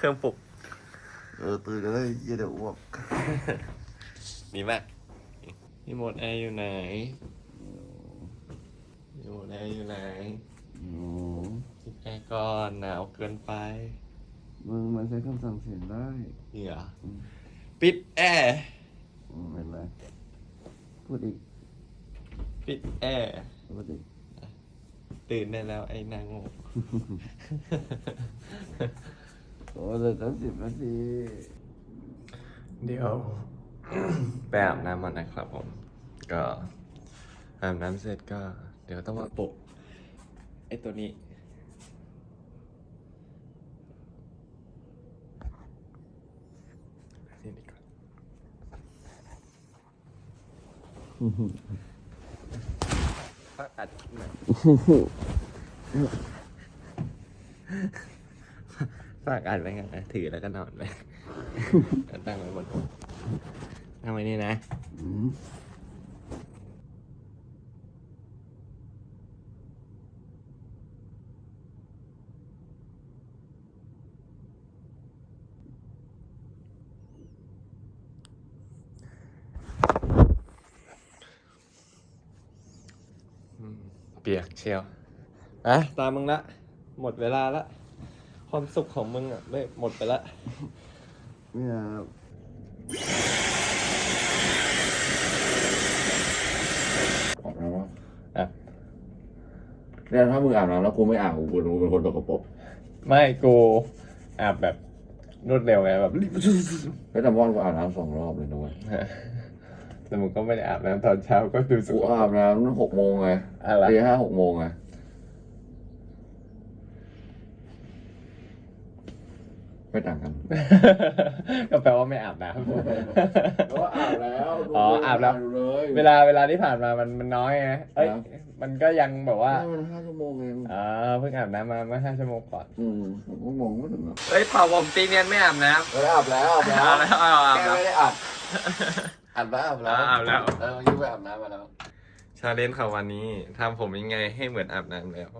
รื่องปลุก เออตื่นกันเลยเหี้ยเดี๋ยวอ้วกดีมากพี่หมดแอร์อยู่ไหนพี่หมดแอร์อยู่ไหนอืมปิดแอร์ก่อนหนาวเกินไปมึงมันใช้คำสั่งเสียงได้นี่เหรอปิดแอร์อืมเป็นไรพูดอีกปิดแอร์พูดอีก ตื่นได้แล้ว ไอ้นางโง่ โอ้เหลือตั้งสิบนาทีเดี๋ยว ไปอาบน้ำก่อนนะครับผม ก็อาบน้ำเสร็จก็ เดี๋ยวต้องมาปลุกไอ้ตัวนี้ นี่ดีกว่าปั กอัดหน่อยฝากอัดไว้กันนะถือแล้วก็นอนไปตั้งไว้บนอกตั้งไว้นี่นะ เปียกเชียวอะตามมึงละ หมดเวลาละ ความสุขของมึงอะไม่หมดไปละเนี่ยอาบน้ำวะอะเนี่ยถ้ามึงอาบน้ำแล้วกูไม่อาบกูกูเป็นคนตกกระปรกไม่กูอาบแบบรวดเร็วไงแบบ แล้วแต่ว่านกูอาบน้ำสองรอบเลยนะเว้ย แต่มึงก็ไม่ได้อาบน้ำตอนเช้าก็ดูสุกูขอาบน้ำหกโมงไงอะไรตีห้าหกโมงไงไม่ต่างกัน ก็แปลว่าไม่อาบน้ก็อาบแล้วอ๋ออาบแล้ว ดูเลยำเวลาเวลาที่ผ่านมามันมันน้อยไงเอ้ยครับมันก็ยังแบบว่าว่ามันห้าชั่วโมงเองอ่าเพิ่งอาบน้ำมาเมื่อห้าชั่วโมงก่อน อืมหกโมงไม่ถึงหรอกเฮ้ยเผาผมตีเนียนไม่อาบน้ำเอออาบแล้วอาบแล้วอาบแล้วเอาอาบแกแล้ว ไม่ได้อาบ อาบแล้วอาบแล้วอ่าอาบแล้ว เออยิ่งไปอาบน้ำมาแล้ว ชาเลนจ์ของวันนี้ทำผมยังไงให้เหมือนอาบน้ำแล้ว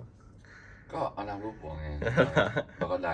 ก็เอาน้ำรูปหัวไงแล้วก็ได